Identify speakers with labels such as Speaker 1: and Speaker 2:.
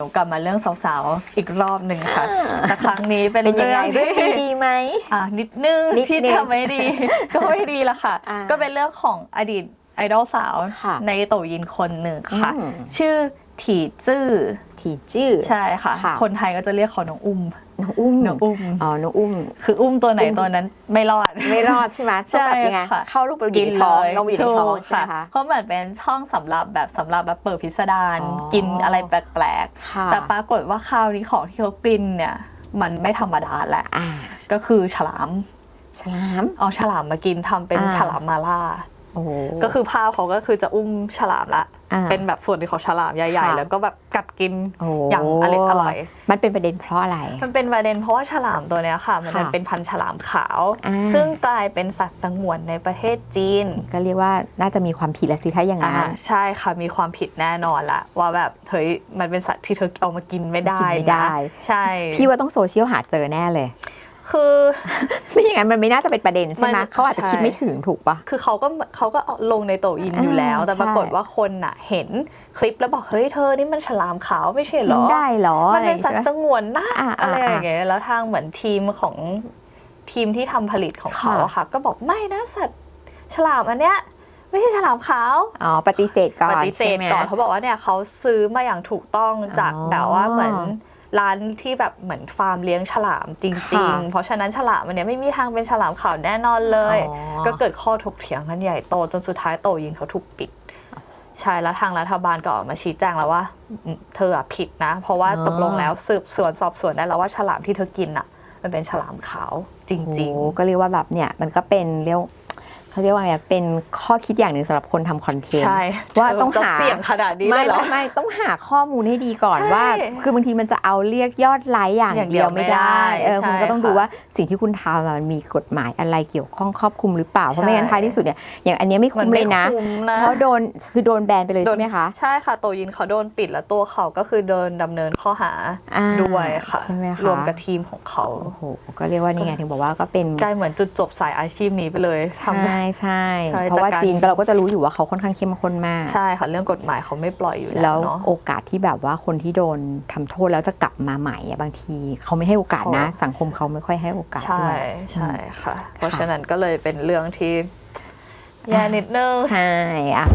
Speaker 1: หนูกลับมาเรื่องสาวๆ อีกรอบหนึ่งค่ะ แต่ครั้งนี้เป็น
Speaker 2: เป็นยัง
Speaker 1: เรื่
Speaker 2: ไง
Speaker 1: อง
Speaker 2: เรื่อง
Speaker 1: ที่
Speaker 2: นี้ดีไหม
Speaker 1: อะนิดนึง
Speaker 2: นิด
Speaker 1: ที่
Speaker 2: นึง
Speaker 1: จะไม่ดี ก็ไม่ดีละค่ะ
Speaker 2: อ่า
Speaker 1: ก็เป็นเรื่องของอดีตไอดอลสาว
Speaker 2: ค่ะ
Speaker 1: ในโตยินคนหนึ่งค่ะ
Speaker 2: อืม
Speaker 1: ชื่อ ถีจื้อ
Speaker 2: ทีจื้อ
Speaker 1: ใช่ค่ะ
Speaker 2: ค่ะ
Speaker 1: คนไทยก็จะเรียกเขาน้องอุ้ม
Speaker 2: น้องอุ้ม
Speaker 1: น้องอุ้ม
Speaker 2: อ๋อ น้องอุ้ม
Speaker 1: คืออุ้มตัวไหน
Speaker 2: อุ้ม
Speaker 1: ตัวนั้นไม่รอด
Speaker 2: ไม่รอดใช่ไหมต้องแบบยังไง
Speaker 1: ค่ะ
Speaker 2: เข้าลูกไปอยู่ในท้องลงไปอยู่ในท้อง
Speaker 1: ถูก
Speaker 2: ใช่ไหมคะ
Speaker 1: เขาเหมือนเป็นช่องสำหรับแบบสำหรับแบบเปิดพิสดาร
Speaker 2: อ๋อ
Speaker 1: กินอะไรแปลก
Speaker 2: ค่ะ
Speaker 1: ๆ แต่ปรากฏว่าคราวนี้ของที่เขากินเนี่ย มันไม่ธรรมดาแหละ
Speaker 2: อ่า
Speaker 1: ก็คือฉลาม
Speaker 2: ฉลาม
Speaker 1: เอาฉลามมากินทำเป็น
Speaker 2: อ่า
Speaker 1: ฉลามมาล่า
Speaker 2: โอ้โห
Speaker 1: ก็คือภาพเขาก็คือจะอุ้มฉลามละ
Speaker 2: อ่า
Speaker 1: เป็นแบบส่วนที่ของฉลามใหญ่
Speaker 2: ค่ะ
Speaker 1: ๆแล้วก็แบบกัดกิน
Speaker 2: โอ้
Speaker 1: อย่างอร่อยอร่อย
Speaker 2: มันเป็นประเด็นเพราะอะไร
Speaker 1: มันเป็นประเด็นเพราะว่าฉลามตัวเนี้ยค่ะ มัน
Speaker 2: ค่ะ
Speaker 1: เป็นพันธุ์ฉลามขาว
Speaker 2: อ่า
Speaker 1: ซึ่งกลายเป็นสัตว์สงวนในประเทศจีน
Speaker 2: ก็เรียกว่าน่าจะมีความผิดละสิถ้าอย่าง
Speaker 1: อ่า
Speaker 2: นั้น
Speaker 1: ใช่ค่ะมีความผิดแน่นอนละว่าแบบเฮ้ยมันเป็นสัตว์ที่เธอเอามากินไม่ได้
Speaker 2: กินไม่ได้
Speaker 1: นะใช่
Speaker 2: พี่ว่าต้องโซเชียลหาเจอแน่เลย
Speaker 1: คือ
Speaker 2: ไม่อย่างนั้นมันไม่น่าจะเป็นประเด็นใช่ไหม
Speaker 1: มัน
Speaker 2: เขาอาจจะ
Speaker 1: ใช่
Speaker 2: คิดไม่ถึงถูกปะ
Speaker 1: คือเขาก็เขาก็เอาลงในโตอินอยู่แล้ว
Speaker 2: อ่า
Speaker 1: แต่ปรากฏ
Speaker 2: ใช่
Speaker 1: ว่าคนน่ะเห็นคลิปแล้วบอกเฮ้ยเธอนี่มันฉลามขาวไม่ใช่เหร
Speaker 2: กิน
Speaker 1: อ
Speaker 2: ได้เหรอ
Speaker 1: มันเป็นสัตว์ส
Speaker 2: อะไร
Speaker 1: งวนนะ
Speaker 2: อ่า
Speaker 1: อะไร
Speaker 2: อ่า
Speaker 1: อย่างเงี้ยแล้วทางเหมือนทีมของทีมที่ทำผลิตของเขา
Speaker 2: ค่ะ
Speaker 1: อะค่ะ ก็บอกไม่นะสัตว์ฉลามอันเนี้ยไม่ใช่ฉลามขาว
Speaker 2: อ๋อปฏิเสธก่อน
Speaker 1: ปฏิเสธ
Speaker 2: ใช่ไหม
Speaker 1: ก่อนเขาบอกว่าเนี่ยเขาซื้อมาอย่างถูกต้องจาก
Speaker 2: อ๋อ
Speaker 1: แบบว่าเหมือน ร้านที่แบบเหมือนฟาร์มเลี้ยงฉลามจริง
Speaker 2: ค่ะ
Speaker 1: ๆเพราะฉะนั้นฉลามมันเนี่ยไม่มีทางเป็นฉลามขาวแน่นอนเลย
Speaker 2: อ๋อ
Speaker 1: ก็เกิดข้อถกเถียงกันใหญ่โตจนสุดท้ายโตยิงเขาถูกปิด ใช่แล้วทางรัฐบาลก็ออกมาชี้แจงแล้วว่าอืมเธออะผิดนะ เพราะว่า
Speaker 2: อ๋อ
Speaker 1: ตกลงแล้วสืบสวนสอบสวนได้แล้วว่าฉลามที่เธอกินอะ มันเป็นฉลามขาวจริง
Speaker 2: โอ้ก็เรียกว่าแบบเนี่ยมันก็เป็นเรียก เขาเรียกว่าไงเป็นข้อคิดอย่างหนึ่งสำหรับคนทำคอนเท
Speaker 1: ๆ
Speaker 2: นต์
Speaker 1: ใช่
Speaker 2: ว่าต้อง
Speaker 1: เธ
Speaker 2: หา
Speaker 1: เสี่ยงขนาดนี้เล
Speaker 2: ไม่
Speaker 1: ยเหรอ
Speaker 2: ไม่ไม่ต้องหาข้อมูลให้ดีก่อน
Speaker 1: ใช่
Speaker 2: ว่า คือบางทีมันจะเอาเรียกยอดไลค์อย่าง
Speaker 1: อย่างเดี
Speaker 2: เดี
Speaker 1: ย
Speaker 2: ยววไม่ได้
Speaker 1: ไม่ได้
Speaker 2: เออ
Speaker 1: ใช่
Speaker 2: คุณก็ต้อง
Speaker 1: ค่ะ
Speaker 2: ดูว่าสิ่งที่คุณทำอะมันมีกฎหมายอะไรเกี่ยวข้องครอบคลุมหรือเปล่าเพราะไม่งั้น
Speaker 1: ใช่
Speaker 2: ท้ายที่สุดเนี่ยอย่างอันเนี้ยไม่
Speaker 1: มั
Speaker 2: คุ้ม
Speaker 1: ไม่
Speaker 2: เลยนะ
Speaker 1: คุ้มนะ
Speaker 2: เพราะโดนคือโดนแบนไปเลย
Speaker 1: โด
Speaker 2: ใช่
Speaker 1: น
Speaker 2: ไหมคะ
Speaker 1: ใช่ค่ะโตยินเขาโดนปิดแล้วตัวเขาก็คือเดินดำเนินข้อหา
Speaker 2: อ่า
Speaker 1: ด้วยค่ะ
Speaker 2: ใช่ไหมคะ
Speaker 1: รวมกับทีมของเขา
Speaker 2: โอ้โหก็เรียกว่านี่ไงถึงบอกว่าก็เป็น
Speaker 1: กลายเหมือนจุดจบสายอาชีพนี้ไปเลยทำได้
Speaker 2: ใช่ใช่
Speaker 1: ใช่
Speaker 2: เพราะว่า
Speaker 1: จากการ
Speaker 2: จีนเราก็จะรู้อยู่ว่าเขาค่อนข้างเข้มข้นมาก
Speaker 1: ใช่ค่ะ เรื่องกฎหมายเขาไม่ปล่อยอยู่แล้
Speaker 2: แล้วว
Speaker 1: เนาะ
Speaker 2: โอกาสที่แบบว่าคนที่โดนทำโทษแล้วจะกลับมาใหม่อะบางทีเขาไม่ให้โอกาสนะ
Speaker 1: เขา
Speaker 2: สังคมเขาไม่ค่อยให้โอกาส
Speaker 1: ใช่
Speaker 2: ด้วย
Speaker 1: ใช่ค่ะ เพราะฉะนั้นก็เลยเป็นเรื่องที่แย่นิดนึง
Speaker 2: ใช่อะ